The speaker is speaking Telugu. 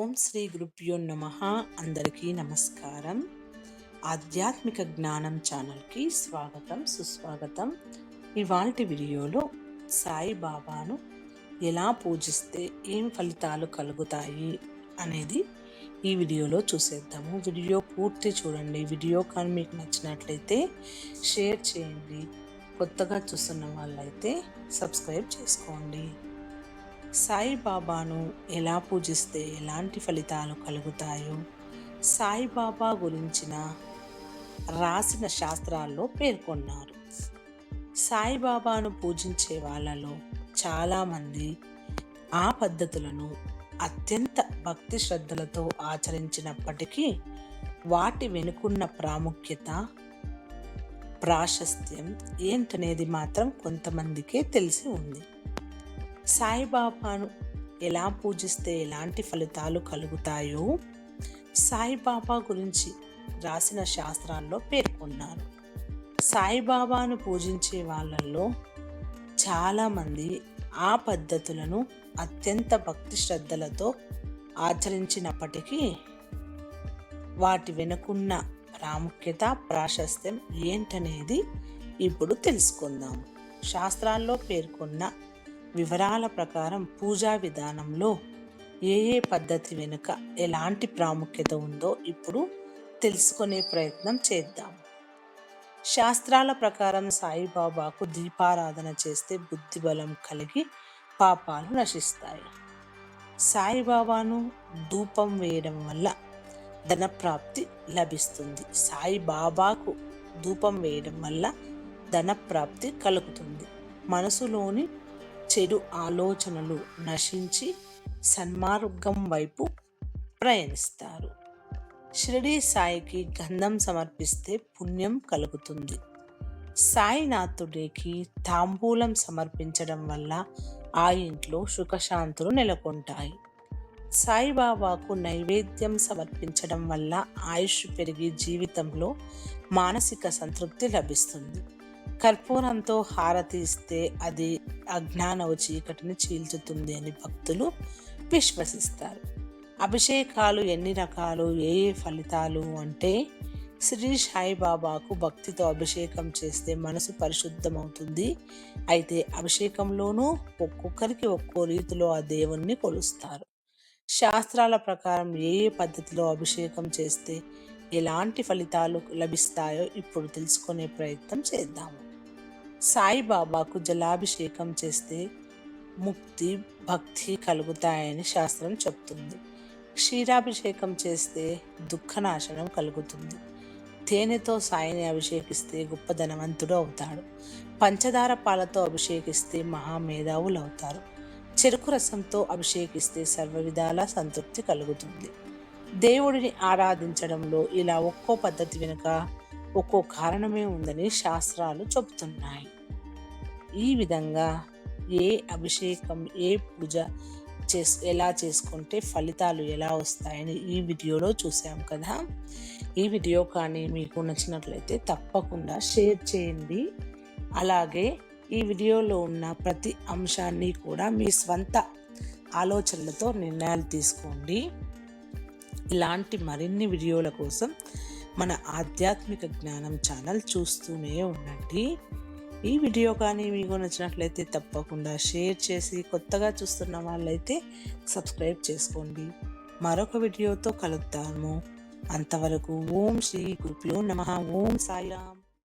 ఓం శ్రీ గురుభ్యో నమ. అందరికీ నమస్కారం. ఆధ్యాత్మిక జ్ఞానం ఛానల్కి స్వాగతం సుస్వాగతం. ఇవాల్టి వీడియోలో సాయిబాబాను ఎలా పూజిస్తే ఏం ఫలితాలు కలుగుతాయి అనేది ఈ వీడియోలో చూసేద్దాము. వీడియో పూర్తి చూడండి. వీడియో కానీ మీకు నచ్చినట్లయితే షేర్ చేయండి. కొత్తగా చూస్తున్న వాళ్ళైతే సబ్స్క్రైబ్ చేసుకోండి. సాయిబాబాను ఎలా పూజిస్తే ఎలాంటి ఫలితాలు కలుగుతాయో సాయిబాబా గురించిన రాసిన శాస్త్రాల్లో పేర్కొన్నారు. సాయిబాబాను పూజించే వాళ్ళలో చాలామంది ఆ పద్ధతులను అత్యంత భక్తి శ్రద్ధలతో ఆచరించినప్పటికీ వాటి వెనుకున్న ప్రాముఖ్యత ప్రాశస్త్యం ఏంటనేది మాత్రం కొంతమందికే తెలిసి ఉంది. సాయిబాబాను ఎలా పూజిస్తే ఎలాంటి ఫలితాలు కలుగుతాయో సాయిబాబా గురించి రాసిన శాస్త్రాల్లో పేర్కొన్నారు. సాయిబాబాను పూజించే వాళ్ళల్లో చాలామంది ఆ పద్ధతులను అత్యంత భక్తి శ్రద్ధలతో ఆచరించినప్పటికీ వాటి వెనుకున్న ప్రాముఖ్యత ప్రాశస్త్యం ఏంటనేది ఇప్పుడు తెలుసుకుందాం. శాస్త్రాల్లో పేర్కొన్న వివరాల ప్రకారం పూజా విధానంలో ఏ ఏ పద్ధతి వెనుక ఎలాంటి ప్రాముఖ్యత ఉందో ఇప్పుడు తెలుసుకునే ప్రయత్నం చేద్దాం. శాస్త్రాల ప్రకారం సాయిబాబాకు దీపారాధన చేస్తే బుద్ధి బలం కలిగి పాపాలు నశిస్తాయి. సాయిబాబాను ధూపం వేయడం వల్ల ధనప్రాప్తి లభిస్తుంది. సాయిబాబాకు ధూపం వేయడం వల్ల ధనప్రాప్తి కలుగుతుంది. మనసులోని చెడు ఆలోచనలు నశించి సన్మార్గం వైపు ప్రయాణిస్తారు. షిరిడీ సాయికి గంధం సమర్పిస్తే పుణ్యం కలుగుతుంది. సాయినాథుడికి తాంబూలం సమర్పించడం వల్ల ఆ ఇంట్లో సుఖశాంతులు నెలకొంటాయి. సాయిబాబాకు నైవేద్యం సమర్పించడం వల్ల ఆయుష్ పెరిగి జీవితంలో మానసిక సంతృప్తి లభిస్తుంది. కర్పూరంతో హారతి ఇస్తే అది అజ్ఞానవ చీకటిని చీల్చుతుంది అని భక్తులు విశ్వసిస్తారు. అభిషేకాలు ఎన్ని రకాలు ఏ ఏ ఫలితాలు అంటే శ్రీ సాయిబాబాకు భక్తితో అభిషేకం చేస్తే మనసు పరిశుద్ధమవుతుంది. అయితే అభిషేకంలోనూ ఒక్కొక్కరికి ఒక్కో రీతిలో ఆ దేవుణ్ణి కొలుస్తారు. శాస్త్రాల ప్రకారం ఏ ఏ పద్ధతిలో అభిషేకం చేస్తే ఎలాంటి ఫలితాలు లభిస్తాయో ఇప్పుడు తెలుసుకునే ప్రయత్నం చేద్దాము. సాయిబాబాకు జలాభిషేకం చేస్తే ముక్తి భక్తి కలుగుతాయని శాస్త్రం చెప్తుంది. క్షీరాభిషేకం చేస్తే దుఃఖనాశనం కలుగుతుంది. తేనెతో సాయిని అభిషేకిస్తే గొప్ప ధనవంతుడు అవుతాడు. పంచదార పాలతో అభిషేకిస్తే మహామేధావులు అవుతారు. చెరుకు రసంతో అభిషేకిస్తే సర్వ విధాల సంతృప్తి కలుగుతుంది. దేవుడిని ఆరాధించడంలో ఇలా ఒక్కో పద్ధతి వెనుక ఒక్కో కారణమే ఉందని శాస్త్రాలు చెబుతున్నాయి. ఈ విధంగా ఏ అభిషేకం ఏ పూజ చేసు ఎలా చేసుకుంటే ఫలితాలు ఎలా వస్తాయని ఈ వీడియోలో చూసాం కదా. ఈ వీడియో కానీ మీకు నచ్చినట్లయితే తప్పకుండా షేర్ చేయండి. అలాగే ఈ వీడియోలో ఉన్న ప్రతి అంశాన్ని కూడా మీ స్వంత ఆలోచనలతో నిర్ణయాలు తీసుకోండి. ఇలాంటి మరిన్ని వీడియోల కోసం మన ఆధ్యాత్మిక జ్ఞానం ఛానల్ చూస్తూనే ఉండండి. ఈ వీడియో కానీ మీకు నచ్చినట్లయితే తప్పకుండా షేర్ చేసి కొత్తగా చూస్తున్న వాళ్ళైతే సబ్స్క్రైబ్ చేసుకోండి. మరొక వీడియోతో కలుద్దాము. అంతవరకు ఓం శ్రీ గురుప్యో నమ. ఓం సాయిరామ్.